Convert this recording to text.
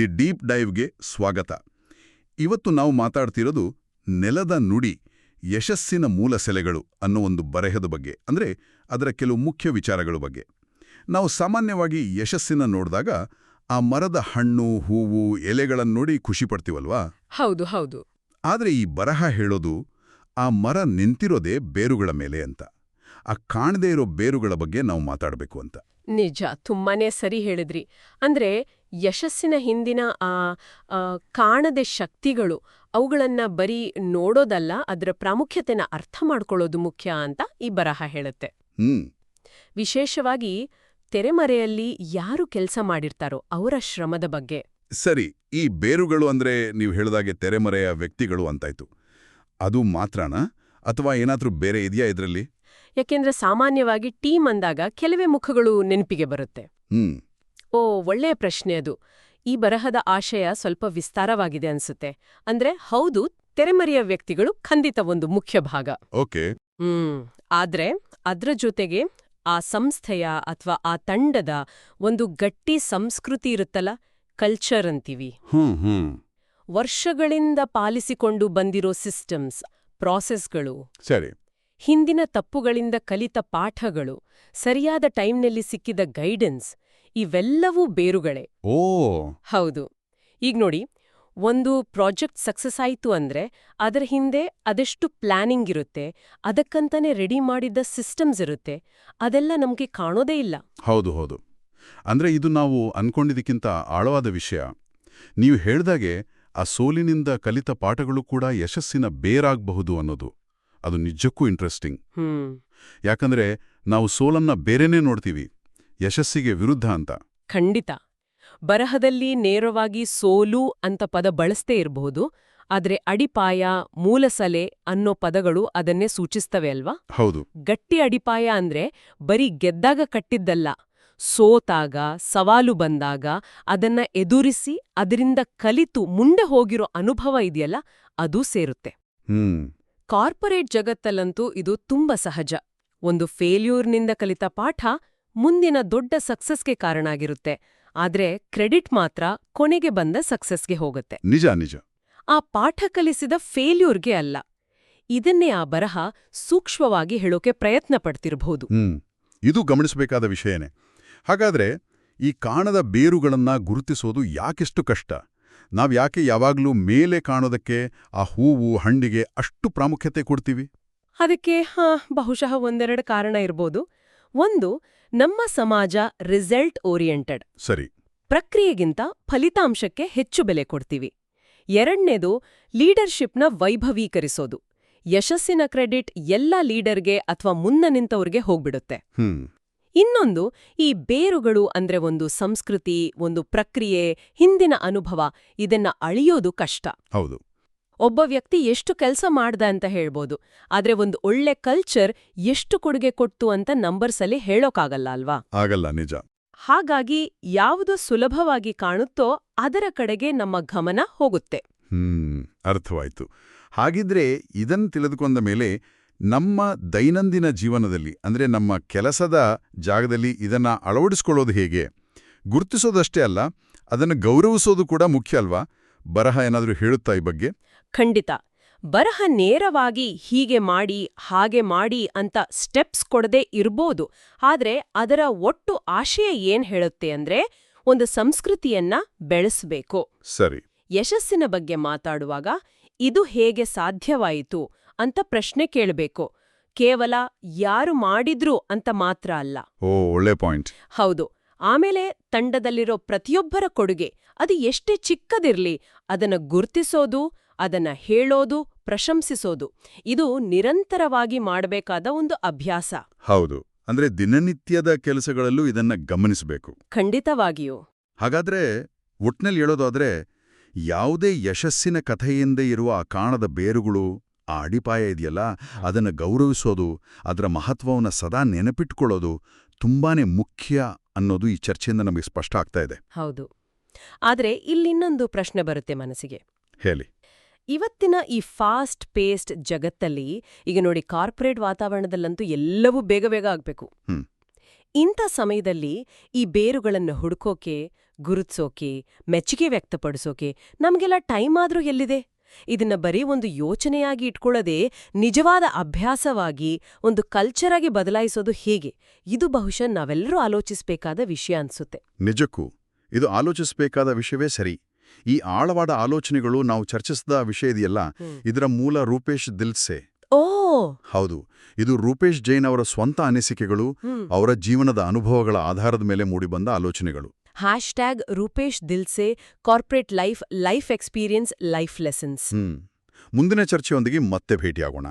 The deep ಡೈವ್ಗೆ ಸ್ವಾಗತ. ಇವತ್ತು ನಾವು ಮಾತಾಡ್ತಿರೋದು ನೆಲದ ನುಡಿ ಯಶಸ್ಸಿನ ಮೂಲ ಸೆಲೆಗಳು ಅನ್ನೋ ಒಂದು ಬರೆಹದ ಬಗ್ಗೆ ಅಂದ್ರೆ ಅದರ ಕೆಲವು ಮುಖ್ಯ ವಿಚಾರಗಳ ಬಗ್ಗೆ. ನಾವು ಸಾಮಾನ್ಯವಾಗಿ ಯಶಸ್ಸಿನ ನೋಡಿದಾಗ ಆ ಮರದ ಹಣ್ಣು ಹೂವು ಎಲೆಗಳನ್ನು ನೋಡಿ ಖುಷಿ ಪಡ್ತೀವಲ್ವಾ? ಹೌದು ಹೌದು. ಆದರೆ ಈ ಬರಹ ಹೇಳೋದು ಆ ಮರ ನಿಂತಿರೋದೇ ಬೇರುಗಳ ಮೇಲೆ ಅಂತ. ಆ ಕಾಣದೇ ಇರೋ ಬೇರುಗಳ ಬಗ್ಗೆ ನಾವು ಮಾತಾಡಬೇಕು ಅಂತ. ನಿಜ ತುಂಬಾನೇ ಸರಿ ಹೇಳಿದ್ರಿ. ಅಂದ್ರೆ ಯಶಸ್ಸಿನ ಹಿಂದಿನ ಆ ಕಾಣದೆ ಶಕ್ತಿಗಳು ಅವುಗಳನ್ನ ಬರೀ ನೋಡೋದಲ್ಲ ಅದರ ಪ್ರಾಮುಖ್ಯತೆನ ಅರ್ಥ ಮಾಡ್ಕೊಳ್ಳೋದು ಮುಖ್ಯ ಅಂತ ಈ ಬರಹ ಹೇಳುತ್ತೆ. ಹ್ಮ್. ವಿಶೇಷವಾಗಿ ತೆರೆಮರೆಯಲ್ಲಿ ಯಾರು ಕೆಲಸ ಮಾಡಿರ್ತಾರೋ ಅವರ ಶ್ರಮದ ಬಗ್ಗೆ. ಸರಿ ಈ ಬೇರುಗಳು ಅಂದ್ರೆ ನೀವು ಹೇಳಿದಾಗೆ ತೆರೆಮರೆಯ ವ್ಯಕ್ತಿಗಳು ಅಂತಾಯ್ತು. ಅದು ಮಾತ್ರನಾ ಅಥವಾ ಏನಾದ್ರೂ ಬೇರೆ ಇದೆಯಾ ಇದರಲ್ಲಿ? ಯಾಕೆಂದ್ರೆ ಸಾಮಾನ್ಯವಾಗಿ ಟೀಮ್ ಅಂದಾಗ ಕೆಲವೇ ಮುಖಗಳು ನೆನಪಿಗೆ ಬರುತ್ತೆ. ಹ್ಮ್. ಓ ಒಳ್ಳೆಯ ಪ್ರಶ್ನೆ ಅದು. ಈ ಬರಹದ ಆಶಯ ಸ್ವಲ್ಪ ವಿಸ್ತಾರವಾಗಿದೆ ಅನ್ಸುತ್ತೆ. ಅಂದ್ರೆ ಹೌದು ತೆರೆಮರೆಯ ವ್ಯಕ್ತಿಗಳು ಖಂಡಿತ ಒಂದು ಮುಖ್ಯ ಭಾಗ. ಓಕೆ. ಹ್ಮ್ ಆದ್ರೆ ಅದ್ರ ಜೊತೆಗೆ ಆ ಸಂಸ್ಥೆಯ ಅಥವಾ ಆ ತಂಡದ ಒಂದು ಗಟ್ಟಿ ಸಂಸ್ಕೃತಿ ಇರುತ್ತಲ್ಲ ಕಲ್ಚರ್ ಅಂತೀವಿ. ವರ್ಷಗಳಿಂದ ಪಾಲಿಸಿಕೊಂಡು ಬಂದಿರೋ ಸಿಸ್ಟಮ್ಸ್ ಪ್ರಾಸೆಸ್ಗಳು ಸರಿ. ಹಿಂದಿನ ತಪ್ಪುಗಳಿಂದ ಕಲಿತ ಪಾಠಗಳು ಸರಿಯಾದ ಟೈಮ್ನಲ್ಲಿ ಸಿಕ್ಕಿದ ಗೈಡೆನ್ಸ್ ಇವೆಲ್ಲವೂ ಬೇರುಗಳೇ. ಓ! ಹೌದು. ಈಗ ನೋಡಿ ಒಂದು ಪ್ರಾಜೆಕ್ಟ್ ಸಕ್ಸಸ್ ಆಯಿತು ಅಂದ್ರೆ ಅದರ ಹಿಂದೆ ಅದೆಷ್ಟು ಪ್ಲಾನಿಂಗ್ ಇರುತ್ತೆ ಅದಕ್ಕಂತಾನೆ ರೆಡಿ ಮಾಡಿದ್ದ ಸಿಸ್ಟಮ್ಸ್ ಇರುತ್ತೆ ಅದೆಲ್ಲ ನಮಗೆ ಕಾಣೋದೇ ಇಲ್ಲ. ಹೌದು ಹೌದು. ಅಂದ್ರೆ ಇದು ನಾವು ಅನ್ಕೊಂಡಿದ್ದಕ್ಕಿಂತ ಆಳವಾದ ವಿಷಯ. ನೀವು ಹೇಳ್ದಾಗೆ ಆ ಸೋಲಿನಿಂದ ಕಲಿತ ಪಾಠಗಳು ಕೂಡ ಯಶಸ್ಸಿನ ಬೇರಾಗಬಹುದು ಅನ್ನೋದು. ಅದು ನಿಜಕ್ಕೂ ಇಂಟ್ರೆಸ್ಟಿಂಗ್ ಹ್ಮ್. ಯಾಕಂದ್ರೆ ನಾವು ಸೋಲನ್ನ ಬೇರೆನೇ ನೋಡ್ತೀವಿ ಯಶಸ್ಸಿಗೆ ವಿರುದ್ಧ ಅಂತ. ಖಂಡಿತ. ಬರಹದಲ್ಲಿ ನೇರವಾಗಿ ಸೋಲು ಅಂತ ಪದ ಬಳಸ್ತೇ ಇರಬಹುದು ಆದ್ರೆ ಅಡಿಪಾಯ ಮೂಲಸಲೆ ಅನ್ನೋ ಪದಗಳು ಅದನ್ನೇ ಸೂಚಿಸ್ತವೆ ಅಲ್ವಾ? ಹೌದು. ಗಟ್ಟಿ ಅಡಿಪಾಯ ಅಂದ್ರೆ ಬರೀ ಗೆದ್ದಾಗ ಕಟ್ಟಿದ್ದಲ್ಲ ಸೋತಾಗ ಸವಾಲು ಬಂದಾಗ ಅದನ್ನ ಎದುರಿಸಿ ಅದರಿಂದ ಕಲಿತು ಮುಂದೆ ಹೋಗಿರೋ ಅನುಭವ ಇದೆಯಲ್ಲ ಅದು ಸೇರುತ್ತೆ. ಹ್ಮ್. ಕಾರ್ಪೊರೇಟ್ ಜಗತ್ತಲ್ಲಂತೂ ಇದು ತುಂಬ ಸಹಜ. ಒಂದು ಫೇಲ್ಯೂರ್ನಿಂದ ಕಲಿತ ಪಾಠ ಮುಂದಿನ ದೊಡ್ಡ ಸಕ್ಸಸ್ಗೆ ಕಾರಣ ಆಗಿರುತ್ತೆ ಆದ್ರೆ ಕ್ರೆಡಿಟ್ ಮಾತ್ರ ಕೊನೆಗೆ ಬಂದ ಸಕ್ಸಸ್ಗೆ ಹೋಗುತ್ತೆ. ನಿಜ ನಿಜ. ಆ ಪಾಠ ಕಲಿಸಿದ ಫೇಲ್ಯೂರ್ಗೆ ಅಲ್ಲ. ಇದನ್ನೇ ಆ ಬರಹ ಸೂಕ್ಷ್ಮವಾಗಿ ಹೇಳೋಕೆ ಪ್ರಯತ್ನ ಪಡ್ತಿರಬಹುದು ಇದು ಗಮನಿಸಬೇಕಾದ ವಿಷಯನೇ. ಹಾಗಾದ್ರೆ ಈ ಕಾಣದ ಬೇರುಗಳನ್ನ ಗುರುತಿಸೋದು ಯಾಕೆಷ್ಟು ಕಷ್ಟ? ನಾವ್ ಯಾಕೆ ಯಾವಾಗ್ಲೂ ಮೇಲೆ ಕಾಣೋದಕ್ಕೆ ಆ ಹೂವು ಹಣ್ಣಿಗೆ ಅಷ್ಟು ಪ್ರಾಮುಖ್ಯತೆ ಕೊಡ್ತೀವಿ? ಅದಕ್ಕೆ ಹಾ ಬಹುಶಃ ಒಂದೆರಡು ಕಾರಣ ಇರ್ಬೋದು. ಒಂದು ನಮ್ಮ ಸಮಾಜ ರಿಸಲ್ಟ್ ಓರಿಯೆಂಟೆಡ್ ಸರಿ. ಪ್ರಕ್ರಿಯೆಗಿಂತ ಫಲಿತಾಂಶಕ್ಕೆ ಹೆಚ್ಚು ಬೆಲೆ ಕೊಡ್ತೀವಿ. ಎರಡನೇದು ಲೀಡರ್ಶಿಪ್ನ ವೈಭವೀಕರಿಸೋದು. ಯಶಸ್ಸಿನ ಕ್ರೆಡಿಟ್ ಎಲ್ಲ ಲೀಡರ್ಗೆ ಅಥವಾ ಮುನ್ನ ನಿಂತವ್ರಿಗೆ ಹೋಗ್ಬಿಡುತ್ತೆ. ಹ್ಮ್. ಇನ್ನೊಂದು ಈ ಬೇರುಗಳು ಅಂದ್ರೆ ಒಂದು ಸಂಸ್ಕೃತಿ ಒಂದು ಪ್ರಕ್ರಿಯೆ ಹಿಂದಿನ ಅನುಭವ ಇದನ್ನ ಅಳಿಯೋದು ಕಷ್ಟ. ಹೌದು. ಒಬ್ಬ ವ್ಯಕ್ತಿ ಎಷ್ಟು ಕೆಲಸ ಮಾಡ್ದ ಅಂತ ಹೇಳ್ಬೋದು ಆದ್ರೆ ಒಂದು ಒಳ್ಳೆ ಕಲ್ಚರ್ ಎಷ್ಟು ಕೊಡುಗೆ ಕೊಟ್ಟು ಅಂತ ನಂಬರ್ಸಲ್ಲಿ ಹೇಳೋಕ್ಕಾಗಲ್ಲ ಅಲ್ವಾ? ಆಗಲ್ಲ ನಿಜ. ಹಾಗಾಗಿ ಯಾವುದು ಸುಲಭವಾಗಿ ಕಾಣುತ್ತೋ ಅದರ ಕಡೆಗೆ ನಮ್ಮ ಗಮನ ಹೋಗುತ್ತೆ. ಹ್ಮ್ ಅರ್ಥವಾಯ್ತು. ಹಾಗಿದ್ರೆ ಇದನ್ನು ತಿಳಿದುಕೊಂಡ ಮೇಲೆ ನಮ್ಮ ದೈನಂದಿನ ಜೀವನದಲ್ಲಿ ಅಂದ್ರೆ ನಮ್ಮ ಕೆಲಸದ ಜಾಗದಲ್ಲಿ ಇದನ್ನ ಅಳವಡಿಸ್ಕೊಳ್ಳೋದು ಹೇಗೆ? ಗುರುತಿಸೋದಷ್ಟೇ ಅಲ್ಲ ಅದನ್ನು ಗೌರವಿಸೋದು ಕೂಡ ಮುಖ್ಯ ಅಲ್ವಾ? ಬರಹ ಏನಾದರೂ ಹೇಳುತ್ತಾ ಈ ಬಗ್ಗೆ? ಖಂಡಿತ. ಬರಹ ನೇರವಾಗಿ ಹೀಗೆ ಮಾಡಿ ಹಾಗೆ ಮಾಡಿ ಅಂತ ಸ್ಟೆಪ್ಸ್ ಕೊಡದೇ ಇರ್ಬೋದು. ಆದರೆ ಅದರ ಒಟ್ಟು ಆಶಯ ಏನ್ ಹೇಳುತ್ತೆ ಅಂದ್ರೆ ಒಂದು ಸಂಸ್ಕೃತಿಯನ್ನ ಬೆಳೆಸಬೇಕು. ಸರಿ. ಯಶಸ್ಸಿನ ಬಗ್ಗೆ ಮಾತಾಡುವಾಗ ಇದು ಹೇಗೆ ಸಾಧ್ಯವಾಯಿತು? ಅಂತ ಪ್ರಶ್ನೆ ಕೇಳಬೇಕು. ಕೇವಲ ಯಾರು ಮಾಡಿದ್ರು ಅಂತ ಮಾತ್ರ ಅಲ್ಲ. ಓ ಒಳ್ಳೆ ಪಾಯಿಂಟ್ ಹೌದು. ಆಮೇಲೆ ತಂಡದಲ್ಲಿರೋ ಪ್ರತಿಯೊಬ್ಬರ ಕೊಡುಗೆ ಅದು ಎಷ್ಟೇ ಚಿಕ್ಕದಿರ್ಲಿ ಅದನ್ನ ಗುರ್ತಿಸೋದು ಅದನ್ನ ಹೇಳೋದು ಪ್ರಶಂಸಿಸೋದು ಇದು ನಿರಂತರವಾಗಿ ಮಾಡಬೇಕಾದ ಒಂದು ಅಭ್ಯಾಸ. ಹೌದು. ಅಂದ್ರೆ ದಿನನಿತ್ಯದ ಕೆಲಸಗಳಲ್ಲೂ ಇದನ್ನ ಗಮನಿಸಬೇಕು. ಖಂಡಿತವಾಗಿಯೂ. ಹಾಗಾದ್ರೆ ಒಟ್ನಲ್ಲಿ ಹೇಳೋದಾದ್ರೆ ಯಾವುದೇ ಯಶಸ್ಸಿನ ಕಥೆಯಿಂದ ಇರುವ ಆ ಕಾಣದ ಬೇರುಗಳು ಆ ಅಡಿಪಾಯ ಇದೆಯಲ್ಲ ಅದನ್ನು ಗೌರವಿಸೋದು ಅದರ ಮಹತ್ವವನ್ನು ಸದಾ ನೆನಪಿಟ್ಕೊಳ್ಳೋದು ತುಂಬಾನೇ ಮುಖ್ಯ ಅನ್ನೋದು ಈ ಚರ್ಚೆಯಿಂದ ನಮಗೆ ಸ್ಪಷ್ಟ ಆಗ್ತಾ ಇದೆ. ಹೌದು. ಆದ್ರೆ ಇಲ್ಲಿನ್ನೊಂದು ಪ್ರಶ್ನೆ ಬರುತ್ತೆ ಮನಸ್ಸಿಗೆ. ಹೇಳಿ. ಇವತ್ತಿನ ಈ ಫಾಸ್ಟ್ ಪೇಸ್ಡ್ ಜಗತ್ತಲ್ಲಿ ಈಗ ನೋಡಿ ಕಾರ್ಪೊರೇಟ್ ವಾತಾವರಣದಲ್ಲಂತೂ ಎಲ್ಲವೂ ಬೇಗ ಬೇಗ ಆಗಬೇಕು. ಇಂಥ ಸಮಯದಲ್ಲಿ ಈ ಬೇರುಗಳನ್ನು ಹುಡುಕೋಕೆ ಗುರುತಿಸೋಕೆ ಮೆಚ್ಚುಗೆ ವ್ಯಕ್ತಪಡಿಸೋಕೆ ನಮಗೆಲ್ಲ ಟೈಮ್ ಆದರೂ ಎಲ್ಲಿದೆ? ಇದನ್ನ ಬರೀ ಒಂದು ಯೋಚನೆಯಾಗಿ ಇಟ್ಕೊಳ್ಳದೆ ನಿಜವಾದ ಅಭ್ಯಾಸವಾಗಿ ಒಂದು ಕಲ್ಚರಾಗಿ ಬದಲಾಯಿಸೋದು ಹೇಗೆ? ಇದು ಬಹುಶಃ ನಾವೆಲ್ಲರೂ ಆಲೋಚಿಸಬೇಕಾದ ವಿಷಯ ಅನ್ಸುತ್ತೆ. ನಿಜಕ್ಕೂ ಇದು ಆಲೋಚಿಸಬೇಕಾದ ವಿಷಯವೇ ಸರಿ. ಈ ಆಳವಾದ ಆಲೋಚನೆಗಳು ನಾವು ಚರ್ಚಿಸಿದ ವಿಷಯ ಇದೆಯಲ್ಲ ಇದರ ಮೂಲ ರೂಪೇಶ್ ದಿಲ್ಸೆ ಓ! ಹೌದು ಇದು ರೂಪೇಶ್ ಜೈನ್ ಅವರ ಸ್ವಂತ ಅನಿಸಿಕೆಗಳು ಅವರ ಜೀವನದ ಅನುಭವಗಳ ಆಧಾರದ ಮೇಲೆ ಮೂಡಿಬಂದ ಆಲೋಚನೆಗಳು. Hash tag Rupesh Dil Se corporate life life experience life lessons ಮುಂದಿನ ಚರ್ಚೆಯೊಂದಿಗೆ ಮತ್ತೆ ಭೇಟಿಯಾಗೋಣ.